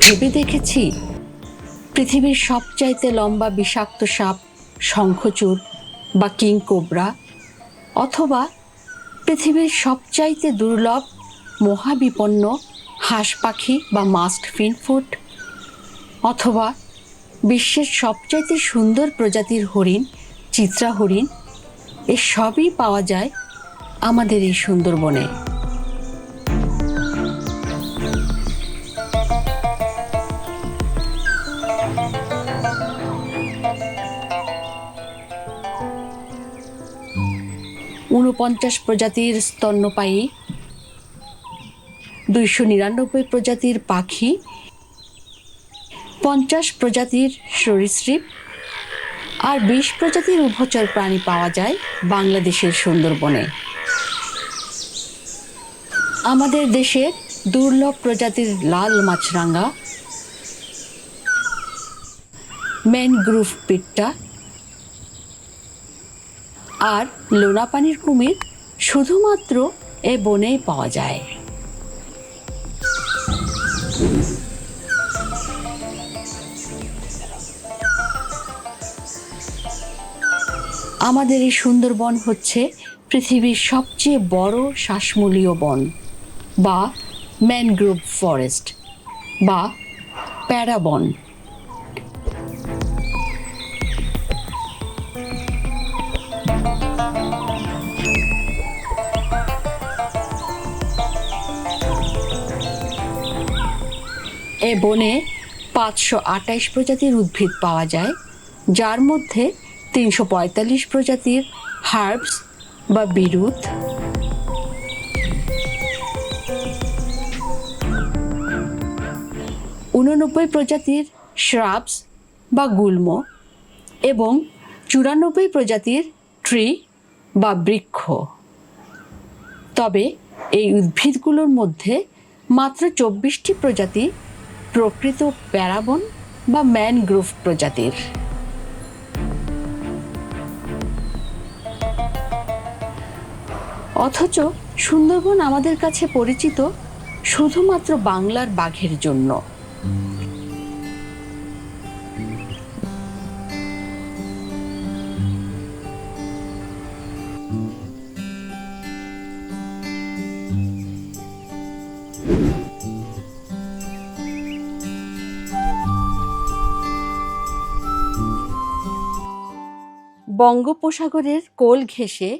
ভেবে দেখেছি পৃথিবীর সবচাইতে লম্বা বিষাক্ত সাপ শঙ্খচূড় বা কিং কোবরা অথবা পৃথিবীর সবচাইতে দুর্লভ, মহাবিপন্ন হাঁস পাখি বা মাস্ট ফিনফুট অথবা বিশ্বের সবচাইতে সুন্দর প্রজাতির হরিণ, চিত্রা হরিণ এ সবই পাওয়া যায় আমাদের এই সুন্দরবনে। ঊনপঞ্চাশ প্রজাতির স্তন্যপায়ী, দুইশো নিরানব্বই প্রজাতির পাখি, পঞ্চাশ প্রজাতির সরীসৃপ আর বিশ প্রজাতির উভচর প্রাণী পাওয়া যায় বাংলাদেশের সুন্দরবনে। আমাদের দেশের দুর্লভ প্রজাতির লাল মাছরাঙা, ম্যানগ্রুভ পিট্টা আর লোনাপানির কুমির শুধুমাত্র এ বনেই পাওয়া যায়। আমাদের এই সুন্দরবন হচ্ছে পৃথিবীর সবচেয়ে বড় শ্বাসমূলীয় বন বা ম্যানগ্রোভ ফরেস্ট বা প্যারাবন। এ বনে পাঁচশো আটাইশ প্রজাতির উদ্ভিদ পাওয়া যায়, যার মধ্যে তিনশো পঁয়তাল্লিশ প্রজাতির হার্বস বা বিরুৎ উননব্বই প্রজাতির শ্রাবস বা গুল্ম এবং চুরানব্বই প্রজাতির ট্রি বা বৃক্ষ। তবে এই উদ্ভিদগুলোর মধ্যে মাত্র চব্বিশটি প্রজাতি প্রকৃত প্যারাবন বা ম্যানগ্রোভ প্রজাতির। অথচ সুন্দরবন আমাদের কাছে পরিচিত শুধুমাত্র বাংলার বাঘের জন্য। বঙ্গোপসাগরের কোল ঘেঁষে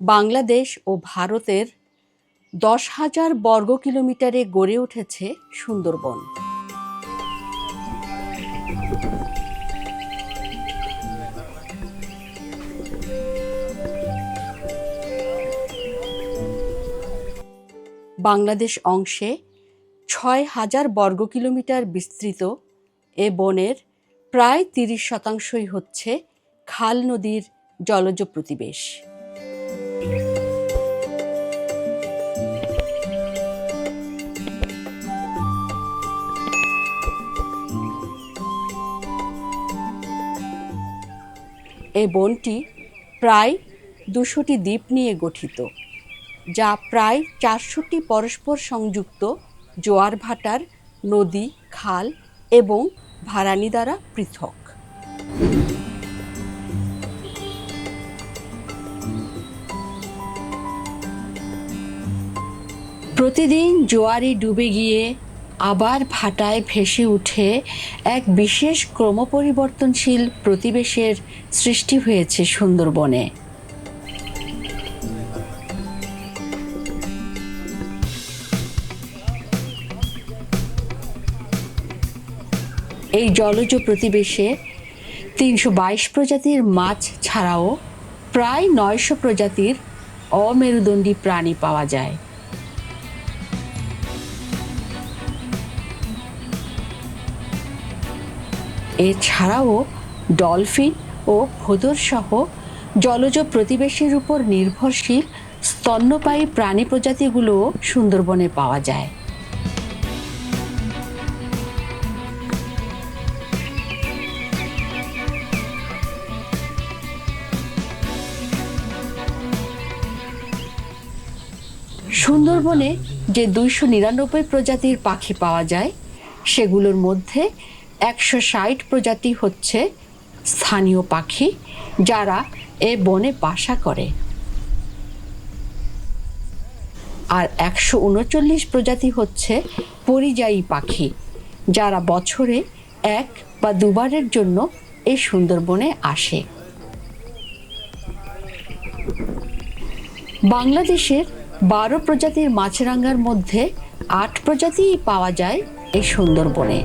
বাংলাদেশ ও ভারতের দশ হাজার বর্গ কিলোমিটারে গড়ে উঠেছে সুন্দরবন। বাংলাদেশ অংশে ছয় হাজার বর্গ কিলোমিটার বিস্তৃত এ বনের প্রায় তিরিশ শতাংশই হচ্ছে খাল নদীর জলজ প্রতিবেশ। এই বনটি প্রায় দুশোটি দ্বীপ নিয়ে গঠিত, যা প্রায় চারশোটি পরস্পর সংযুক্ত জোয়ার ভাটার নদী, খাল এবং ভারানি দ্বারা পৃথক। প্রতিদিন জোয়ারে ডুবে গিয়ে আবার ভাটায় ভেসে উঠে এক বিশেষ ক্রমপরিবর্তনশীল প্রতিবেশের সৃষ্টি হয়েছে সুন্দরবনে। এই জলজ প্রতিবেশে তিনশো বাইশ প্রজাতির মাছ ছাড়াও প্রায় নয়শো প্রজাতির অমেরুদণ্ডী প্রাণী পাওয়া যায়। এছাড়াও ডলফিন ও ভোদর সহ জলজ প্রতিবেশীর উপর নির্ভরশীল স্তন্যপায়ী প্রাণী প্রজাতিগুলোও সুন্দরবনে পাওয়া যায়। সুন্দরবনে যে দুইশো নিরানব্বই প্রজাতির পাখি পাওয়া যায়, সেগুলোর মধ্যে একশো ষাট প্রজাতি হচ্ছে স্থানীয় পাখি যারা এ বনে বাসা করে। আর একশো উনচল্লিশ প্রজাতি হচ্ছে পরিযায়ী পাখি যারা বছরে এক বা দুবারের জন্য এই সুন্দরবনে আসে। বাংলাদেশের বারো প্রজাতির মাছরাঙ্গার মধ্যে আট প্রজাতিই পাওয়া যায় এই সুন্দরবনে।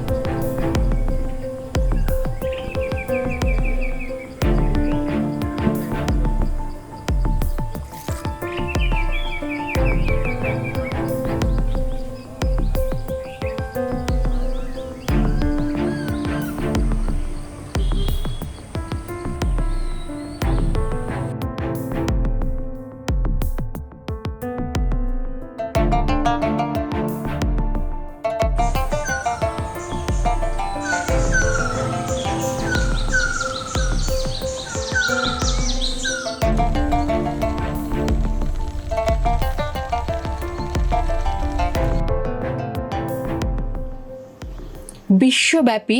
বিশ্বব্যাপী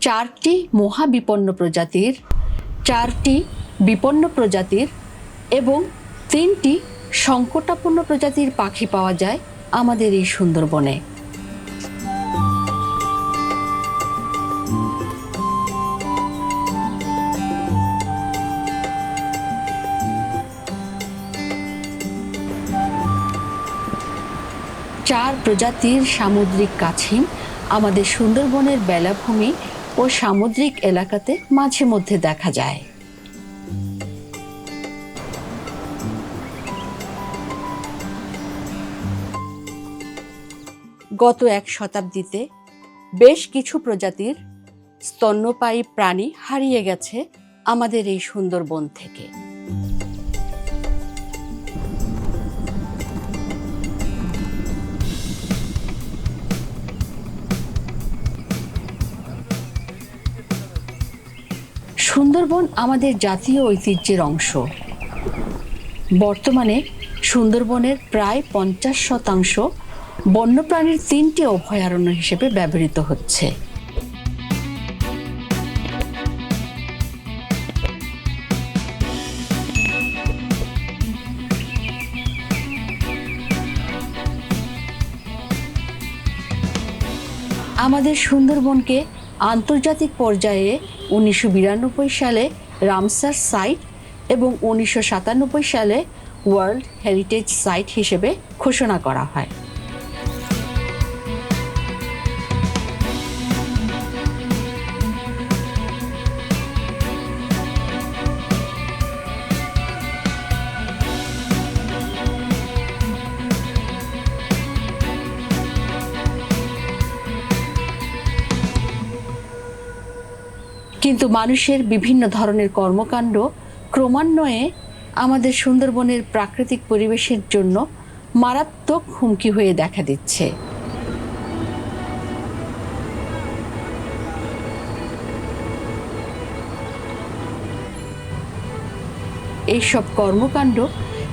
চারটি মহাবিপন্ন প্রজাতির, চারটি বিপন্ন প্রজাতির এবং তিনটি সংকটাপন্ন প্রজাতির পাখি পাওয়া যায় আমাদের এই সুন্দরবনে। চার প্রজাতির সামুদ্রিক কাছিম আমাদের সুন্দরবনের বেলাভূমি ও সামুদ্রিক এলাকাতে মাঝে মধ্যে দেখা যায়। গত এক শতাব্দীতে বেশ কিছু প্রজাতির স্তন্যপায়ী প্রাণী হারিয়ে গেছে আমাদের এই সুন্দরবন থেকে। সুন্দরবন আমাদের জাতীয় ঐতিহ্যের অংশ। বর্তমানে সুন্দরবনের প্রায় পঞ্চাশ শতাংশ বন্যপ্রাণীর তিনটি অভয়ারণ্য হিসেবে ব্যবহৃত হচ্ছে। আমাদের সুন্দরবনকে আন্তর্জাতিক পর্যায়ে উনিশশো বিরানব্বই সালে রামসার সাইট এবং উনিশশো সাতানব্বই সালে ওয়ার্ল্ড হেরিটেজ সাইট হিসেবে ঘোষণা করা হয়। কিন্তু মানুষের বিভিন্ন ধরনের কর্মকাণ্ড ক্রমান্বয়ে আমাদের সুন্দরবনের প্রাকৃতিক পরিবেশের জন্য মারাত্মক হুমকি হয়ে দেখা দিচ্ছে। এইসব কর্মকাণ্ড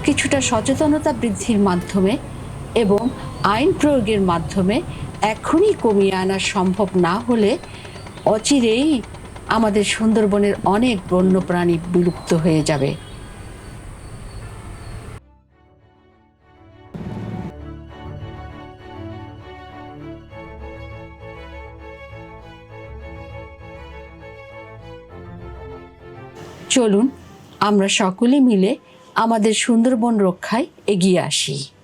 কিছুটা সচেতনতা বৃদ্ধির মাধ্যমে এবং আইন প্রয়োগের মাধ্যমে এখনই কমিয়ে আনা সম্ভব না হলে অচিরেই আমাদের সুন্দরবনের অনেক বন্যপ্রাণী বিলুপ্ত হয়ে যাবে। চলুন, আমরা সকলে মিলে আমাদের সুন্দরবন রক্ষায় এগিয়ে আসি।